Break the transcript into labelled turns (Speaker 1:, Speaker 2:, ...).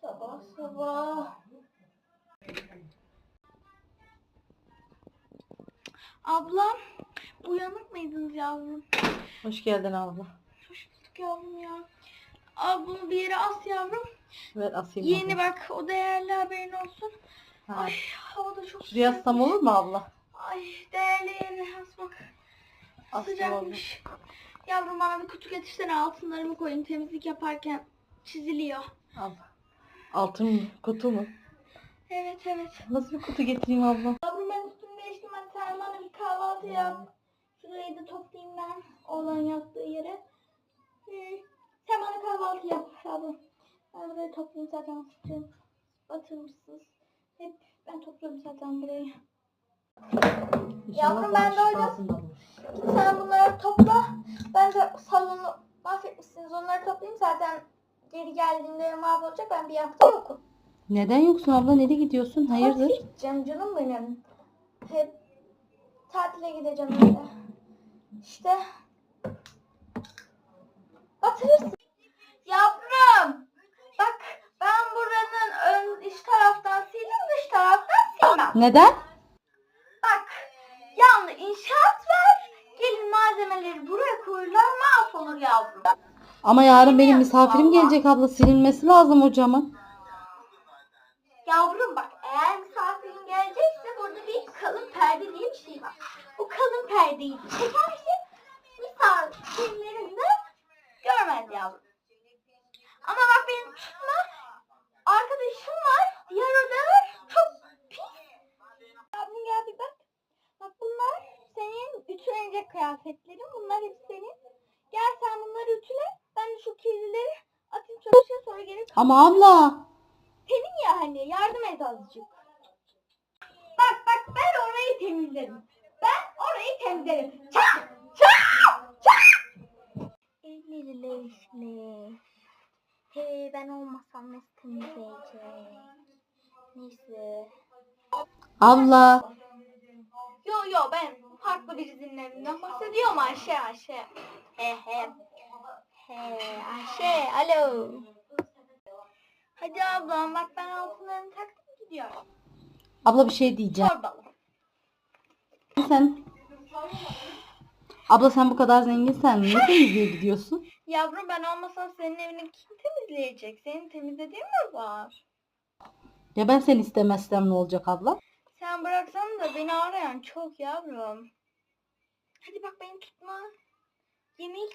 Speaker 1: Sabah sabah. Ablam uyanık mıydınız yavrum?
Speaker 2: Hoş geldin abla.
Speaker 1: Hoş bulduk yavrum ya. Bunu bir yere as yavrum.
Speaker 2: Ver asayım.
Speaker 1: Yeni
Speaker 2: abla.
Speaker 1: bak o değerli haberin olsun.
Speaker 2: Ha.
Speaker 1: Ay hava da çok
Speaker 2: Şuraya assam olur mu abla?
Speaker 1: Ay değerli yerine asmak
Speaker 2: Astım
Speaker 1: sıcakmış. Yavrum bana bir kutu getirsene altınlarımı koyayım temizlik yaparken çiziliyor.
Speaker 2: Al. Altın mı? Kutu mu?
Speaker 1: Evet evet.
Speaker 2: Nasıl bir kutu getireyim abla?
Speaker 1: Yavrum ben üstümü değiştim hadi sen bana bir kahvaltı yap. Şurayı da toplayayım ben oğlan yattığı yere. Hı. Sen bana kahvaltı yap yavrum. Ben burayı toplayayım zaten sütü batırmışsınız. Hep ben topluyorum zaten burayı. Yavrum, ben
Speaker 2: alır.
Speaker 1: Git sen bunları topla. Ben de salonu mahvetmişsiniz. Onları toplayayım zaten geri geldiğimde mahvolacak. Ben bir hafta yokum.
Speaker 2: Neden yoksun abla? Nereye gidiyorsun? Hayırdır?
Speaker 1: Tatile gideceğim canım benim. Hep tatile gideceğim öyle. İşte batırırsın. Yavrum bak ben buranın ön iç taraftan sildim dış taraftan silmem.
Speaker 2: Neden?
Speaker 1: Bak yanlı inşaat var. Gelin malzemeleri buraya koyurlar mahvolur yavrum.
Speaker 2: Ama yarın benim misafirim gelecek abla. Silinmesi lazım o camın.
Speaker 1: Yavrum bak eğer misafirin gelecekse burada bir kalın perde diye bir şey var. O kalın perdeyi çekersin misafirlerin de görmez yavrum. Ama bak benim tutma arkadaşım var diğer odalar çok pis. Yavrum gel bir bak. Bak bunlar senin ütülenecek kıyafetlerin. Bunlar hep senin. Gel sen bunları ütüle. Ben şu kirlileri atayım çalışıyor sonra gelip
Speaker 2: Ama abla.
Speaker 1: senin ya hani yardım et azıcık. Bak bak ben orayı temizlerim. Ben orayı temizlerim. Çak! Çak! Çak! Elleri leşli. He ben olmasam nasıl temizleyecek? Neyse.
Speaker 2: Abla.
Speaker 1: Yo yo ben farklı birisinin evinden bahsediyorum Ayşe Ayşe. He he. He Ayşe alo. Hadi ablam bak ben altınlarını taktım gidiyorum.
Speaker 2: Abla bir şey diyeceğim.
Speaker 1: Torbalı.
Speaker 2: Sen. Abla sen bu kadar zenginsen ne temizliğe gidiyorsun?
Speaker 1: Yavrum ben olmasam senin evini kim temizleyecek? Senin temizlediğin mi var?
Speaker 2: Ya ben seni istemezsem ne olacak abla?
Speaker 1: Sen bıraksan da beni arayan çok yavrum. Hadi bak beni tutma. Yemeği